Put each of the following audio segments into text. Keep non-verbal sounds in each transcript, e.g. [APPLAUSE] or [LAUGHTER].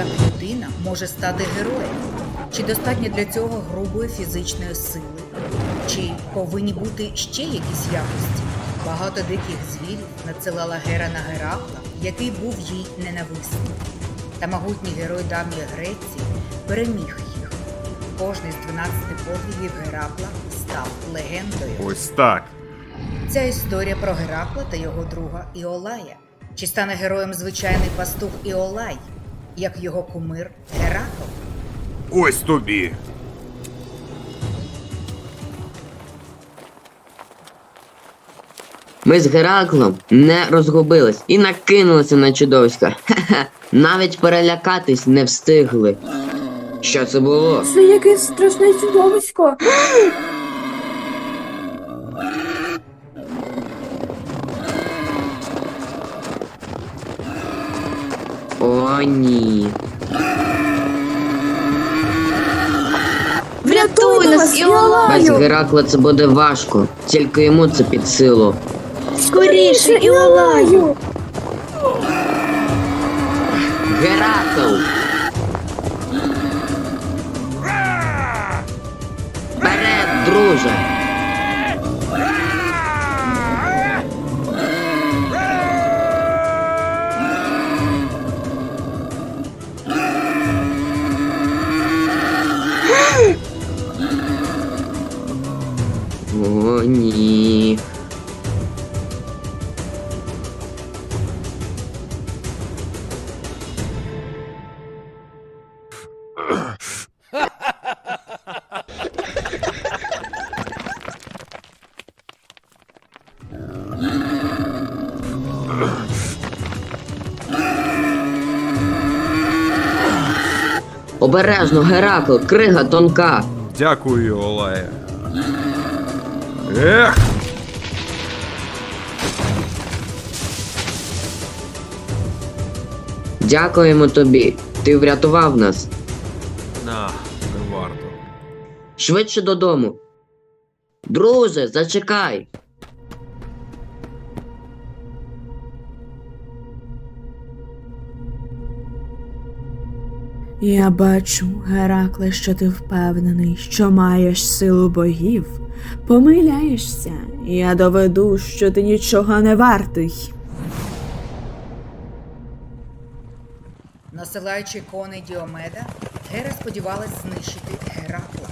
як людина може стати героєм? Чи достатньо для цього грубої фізичної сили? Чи повинні бути ще якісь якості? Багато диких звірів надсилала Гера на Геракла, який був їй ненависний. Та могутній герой давньої Греції переміг їх. Кожний з 12 подвигів Геракла став легендою. Ось так. Ця історія про Геракла та його друга Іолая. Чи стане героєм звичайний пастух Іолай, як його кумир Геракл? Ось тобі. Ми з Гераклом не розгубились і накинулися на чудовиська. Хе-хе, навіть перелякатись не встигли. Що це було? Це якесь страшне чудовисько. О, ні. Врятуй нас, Без Іолаю! Геракла це буде важко, тільки йому це під силу. Скоріше, Іолаю! Геракл! Вперед, друже! О, ні. Обережно, Геракл, крига тонка. Дякую, Олеє. Ех! Дякуємо тобі. Ти врятував нас. На, не варто. Швидше додому. Друже, зачекай. Я бачу, Геракле, що ти впевнений, що маєш силу богів. Помиляєшся, я доведу, що ти нічого не вартий. Насилаючи коней Діомеда, Гера сподівалась знищити Геракла.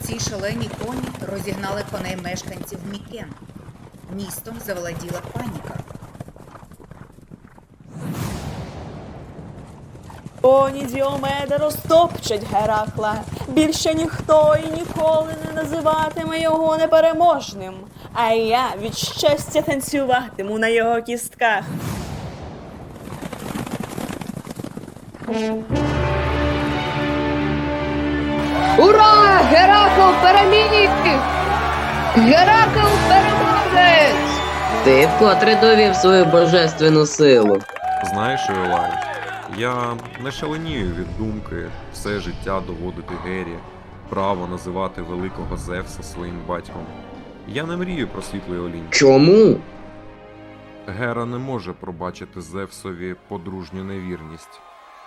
Ці шалені коні розігнали коней мешканців Мікен. Містом заволоділа паніка. Коні Діомеда розтопчать Геракла. Більше ніхто і ніколи називатиме його непереможним. А я від щастя танцюватиму на його кістках. Ура! Геракл переміг! Геракл переможець! Ти вкотре довів свою божественну силу. Знаєш, Олай, я не шаленію від думки все життя доводити Гері, право називати великого Зевса своїм батьком. Я не мрію про світлий олінь. Чому? Гера не може пробачити Зевсові подружню невірність.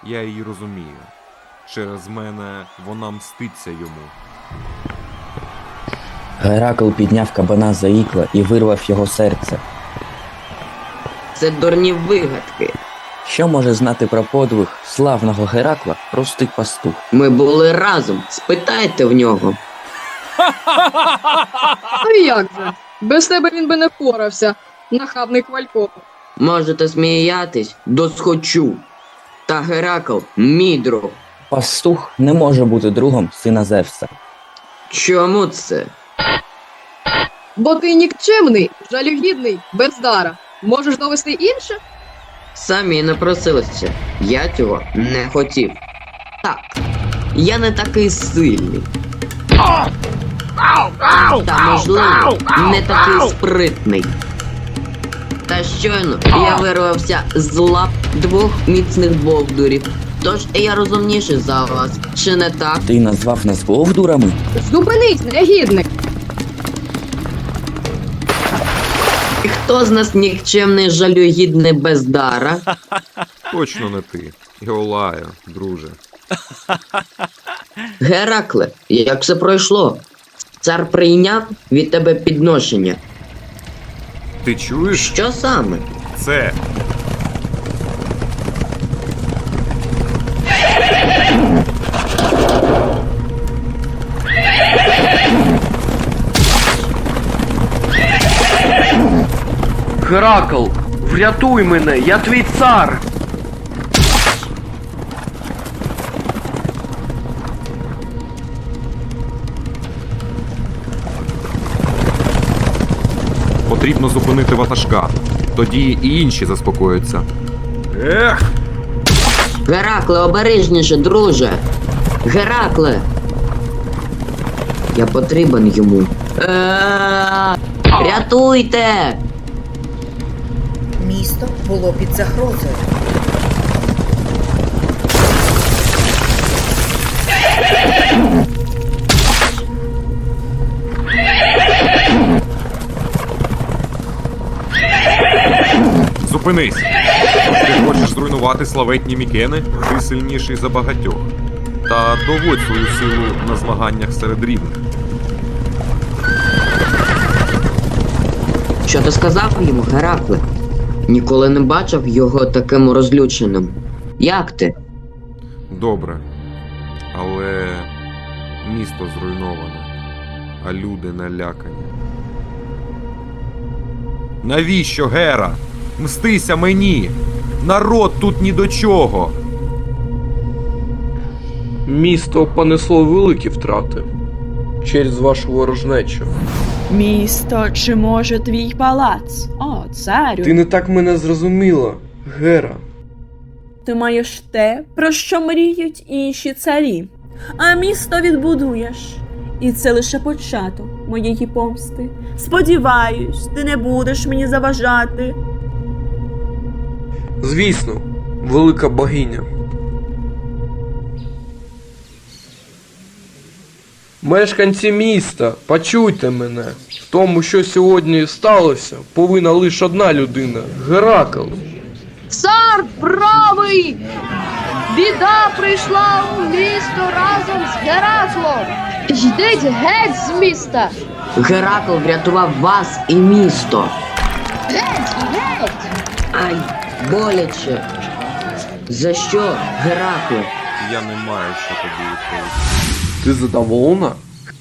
Я її розумію. Через мене вона мститься йому. Геракл підняв кабана за ікла і вирвав його серце. Це дурні вигадки. Що може знати про подвиг славного Геракла простий пастух? Ми були разом. Спитайте в нього. [LAUGHS] А як же? Без тебе він би не впорався, нахабний хвалько. Можете сміятись, досхочу. Та Геракл мій друг. Пастух не може бути другом сина Зевса. Чому це? Бо ти нікчемний, жалюгідний, бездара. Можеш довести інше? Самі напросилися. Я цього не хотів. Так, я не такий сильний. Та можливо, не такий спритний. Та щойно я вирвався з лап двох міцних бовдурів. Тож я розумніший за вас, чи не так? Ти назвав нас вовдурами? Зупинись, негідник! І хто з нас нікчемний жалюгідний бездара? Точно не ти. Іолаю, друже. Геракле, як все пройшло? Цар прийняв від тебе підношення. Ти чуєш Що саме? це? Геракл, врятуй мене, я твій цар. Потрібно зупинити ватажка. Тоді і інші заспокояться. Ех! Геракле, обережніше, друже. Геракле. Я потрібен йому. Е-е-е, Рятуйте! Місто було під загрозою. Зупинись! Ти хочеш зруйнувати славетні мікени? Ти сильніший за багатьох. Та доводь свою силу на змаганнях серед рівних. Що ти сказав йому, Геракле? Ніколи не бачив його таким розлюченим. Як ти? Добре. Але місто зруйноване, а люди налякані. Навіщо, Гера? Мстися мені! Народ тут ні до чого! Місто понесло великі втрати через вашу ворожнечу. Місто, чи може твій палац? О, царю. Ти не так мене зрозуміла, Гера. Ти маєш те, про що мріють інші царі, а місто відбудуєш. І це лише початок моєї помсти. Сподіваюсь, ти не будеш мені заважати. Звісно, велика богиня. Мешканці міста, почуйте мене. В тому, що сьогодні сталося, повинна лише одна людина Геракл. Цар правий! Біда прийшла у місто разом з Гераклом! Йдіть геть з міста! Геракл врятував вас і місто. Геть, геть! Ай, боляче. За що, Геракле? Я не маю що тобі відповісти. Ти задоволена?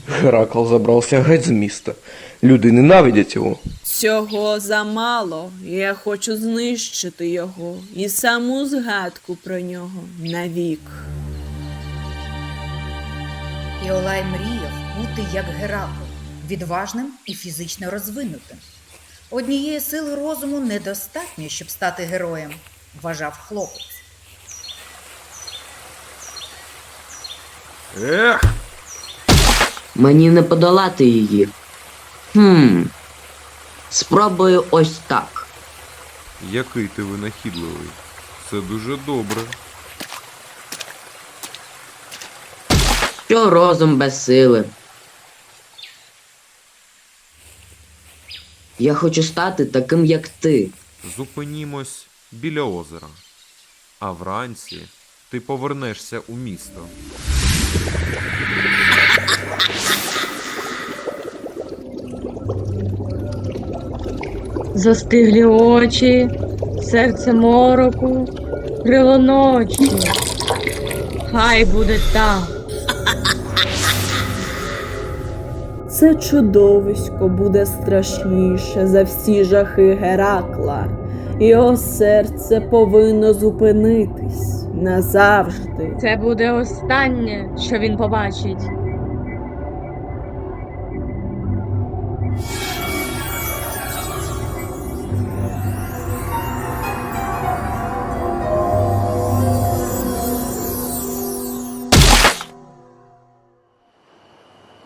Геракл забрався геть з міста. Люди ненавидять його. Цього замало. Я хочу знищити його і саму згадку про нього навік. Іолай мріяв бути як Геракл, відважним і фізично розвинутим. Однієї сили розуму недостатньо, щоб стати героєм, вважав хлопець. Ех! Мені не подолати її. Хм. Спробую ось так. Який ти винахідливий. Це дуже добре. Що розум без сили. Я хочу стати таким, як ти. Зупинімось біля озера. А вранці ти повернешся у місто. Застиглі очі, серце мороку, крило ночі. Хай буде так. Це чудовисько буде страшніше за всі жахи Геракла. Його серце повинно зупинитись назавжди. Це буде останнє, що він побачить.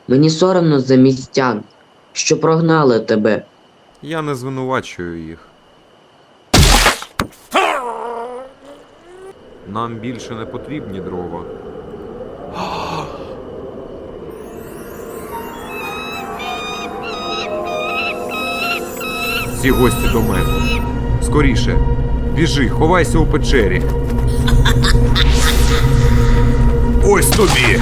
Мені соромно за містян, що прогнали тебе. Я не звинувачую їх. Нам більше не потрібні дрова. Ці гості до мене. Скоріше. Біжи, ховайся у печері. Ось тобі.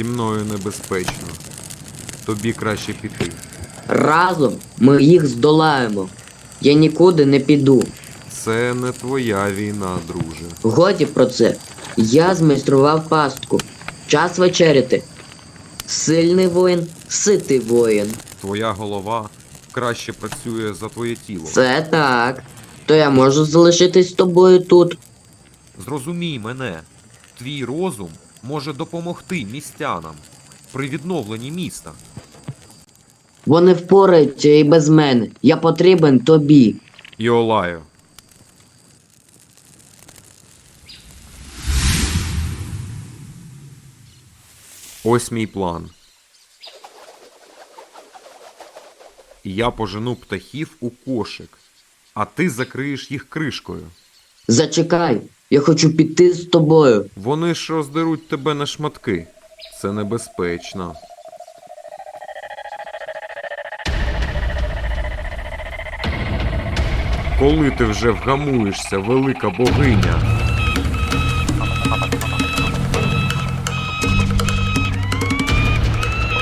Зі мною небезпечно. Тобі краще піти. Разом ми їх здолаємо. Я нікуди не піду. Це не твоя війна, друже. Годі про це. Я змайстрував пастку. Час вечеряти. Сильний воїн, ситий воїн. Твоя голова краще працює за твоє тіло. Це так. То я можу залишитись з тобою тут. Зрозумій мене, твій розум може допомогти містянам при відновленні міста. Вони впораються і без мене. Я потрібен тобі. Іолаю. Ось мій план. Я пожену птахів у кошик, а ти закриєш їх кришкою. Зачекай, я хочу піти з тобою. Вони ж роздеруть тебе на шматки. Це небезпечно. Коли ти вже вгамуєшся, велика богиня?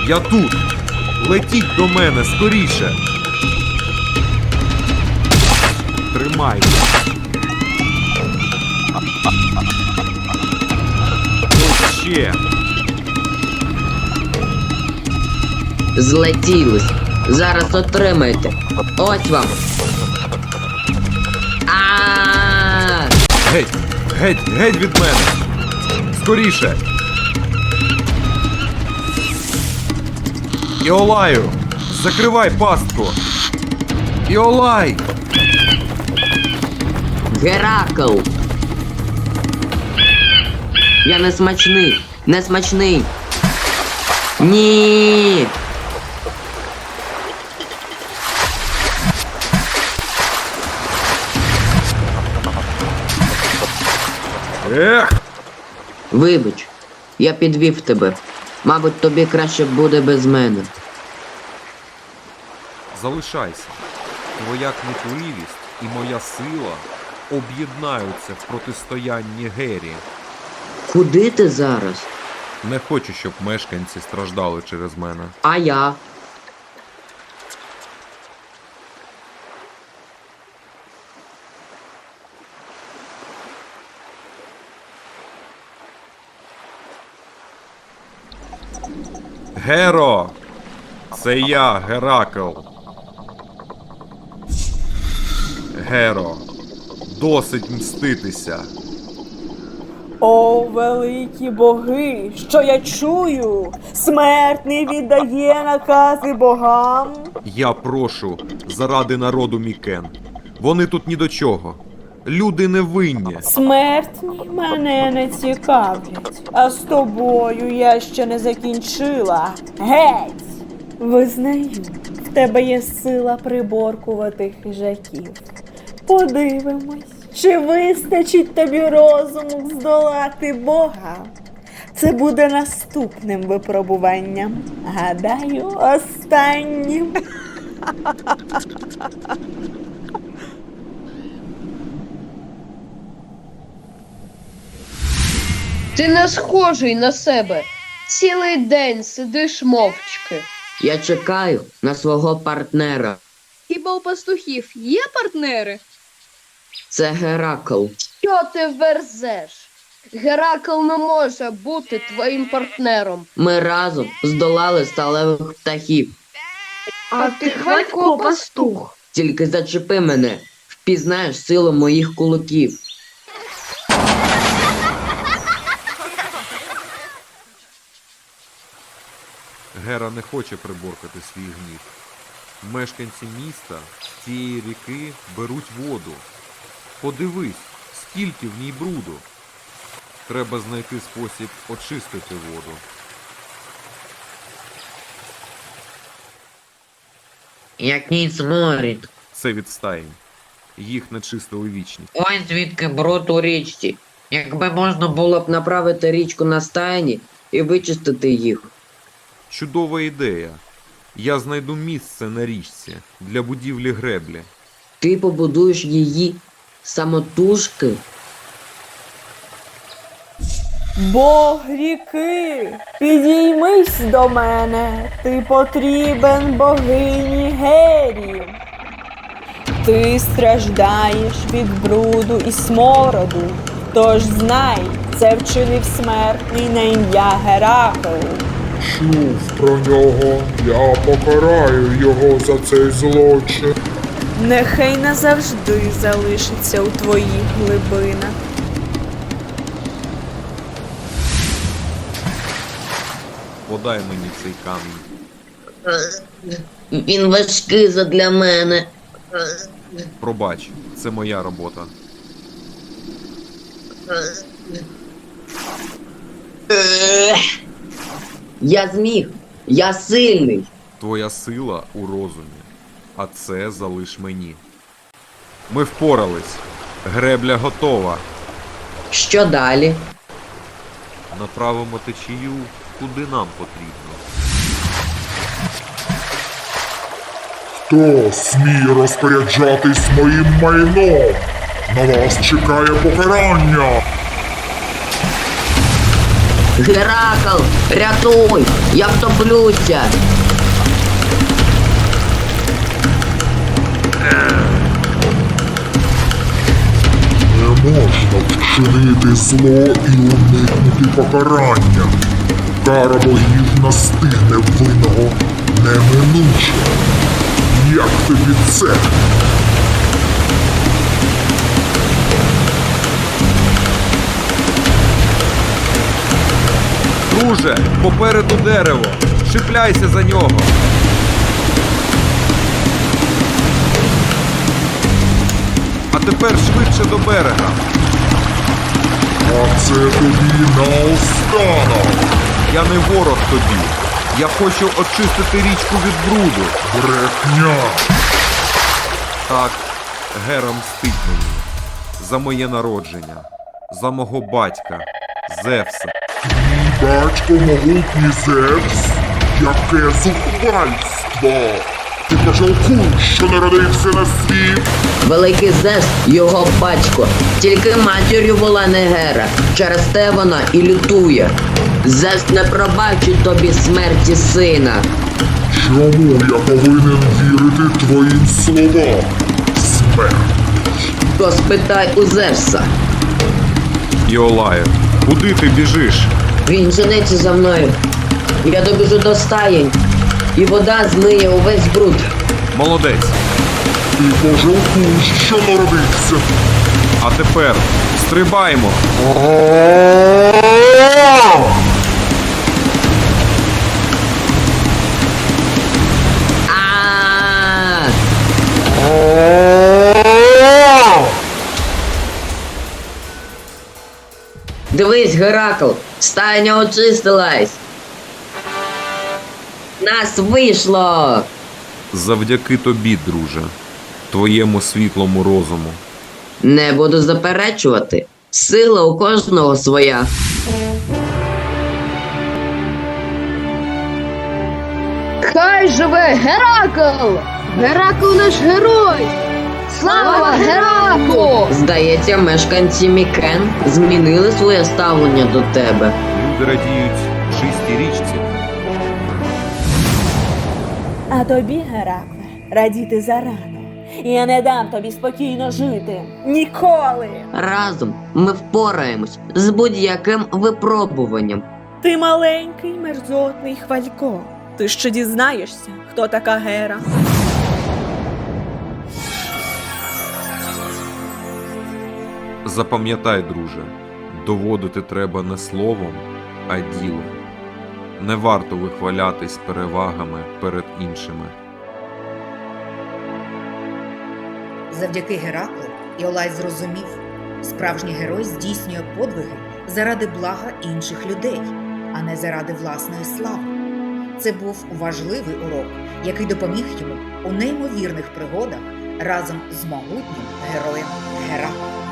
Я тут! Летіть до мене скоріше! Тримайте! Ось ще! Злетілись. Зараз отримайте. Ось вам. А! Геть! Геть! Геть від мене! Скоріше! Іолаю! Закривай пастку! Іолай! Геракл. Я не смачний. Не смачний. Ні. Ех! Вибач, я підвів тебе. Мабуть, тобі краще буде без мене. Залишайся. Твоя кмітливість і моя сила об'єднаються в протистоянні Гері. Куди ти зараз? Не хочу, щоб мешканці страждали через мене. А я? Геро! Це я, Геракл. Геро, досить мститися. О, великі боги, що я чую? Смертний віддає накази богам. Я прошу заради народу Мікен. Вони тут ні до чого. Люди невинні. Смертні мене не цікавлять, а з тобою я ще не закінчила. Геть! Визнаю, в тебе є сила приборкувати хижаків. Подивимось, чи вистачить тобі розуму здолати Бога. Це буде наступним випробуванням. Гадаю, останнім. Ти не схожий на себе. Цілий день сидиш мовчки. Я чекаю на свого партнера. Хіба у пастухів є партнери? Це Геракл. Що ти верзеш? Геракл не може бути твоїм партнером. Ми разом здолали сталевих птахів. А ти хвалько пастух. Тільки зачепи мене, впізнаєш силу моїх кулаків. Гера не хоче приборкати свій гнів. Мешканці міста з цієї ріки беруть воду. Подивись, скільки в ній бруду. Треба знайти спосіб очистити воду. Який сморід. Це від стаїнь. Їх не чистили вічність. Ой, звідки бруд у річці. Якби можна було б направити річку на стайні і вичистити їх. Чудова ідея. Я знайду місце на річці для будівлі греблі. Ти побудуєш її самотужки. Бог ріки, підіймись до мене, ти потрібен богині Гері. Ти страждаєш від бруду і смороду, тож знай, це вчинив смертний на ім'я Геракл. Чув про нього, я покараю його за цей злочин. Нехай назавжди залишиться у твоїх глибинах. Подай мені цей камінь. Він важкий задля мене. Пробач, це моя робота. Я зміг. Я сильний. Твоя сила у розумі, а це залиш мені. Ми впорались. Гребля готова. Що далі? Направимо течію, куди нам потрібно. Хто сміє розпоряджатись моїм майном? На вас чекає покарання. Геракл, рятуй! Я втоплюся! Можна вчинити зло і уникнути покарання. Кара богів настигне винного неминуче. Як тобі це? Друже, попереду дерево. Чіпляйся за нього. Тепер швидше до берега. А це тобі наостанок. Я не ворог тобі. Я хочу очистити річку від бруду. Брехня. Так, Гера мстить мені. За моє народження, за мого батька, Зевса. Твій батько могутній Зевс? Яке зухвальство! Ти пожалкуй, що народився на світ! Великий Зевс, його батько. Тільки матір'ю була не Гера. Через те вона і лютує. Зевс не пробачить тобі смерті сина. Чому я повинен вірити твоїм словам? Смерть! То спитай у Зевса. Іолає, куди ти біжиш? Він женеться за мною. Я добіжу до стаєнь, і вода змиє увесь бруд. Молодець. Ти пожалкуй, що народився! А тепер стрибаємо. А! Дивись, Геракл, стайня очистилась. Нас вийшло. Завдяки тобі, друже, твоєму світлому розуму. Не буду заперечувати. Сила у кожного своя. Хай живе Геракл! Геракл наш герой! Слава Гераклу! Здається, мешканці Мікен змінили своє ставлення до тебе. Люди радіють чистій річці. А тобі, Геракле, радіти зарано. Я не дам тобі спокійно жити. Ніколи. Разом ми впораємось з будь-яким випробуванням. Ти маленький мерзотний хвалько. Ти ще дізнаєшся, хто така Гера. Запам'ятай, друже, доводити треба не словом, а ділом. Не варто вихвалятись перевагами перед іншими. Завдяки Гераклу Іолай зрозумів, справжній герой здійснює подвиги заради блага інших людей, а не заради власної слави. Це був важливий урок, який допоміг йому у неймовірних пригодах разом з могутнім героєм Гераклом.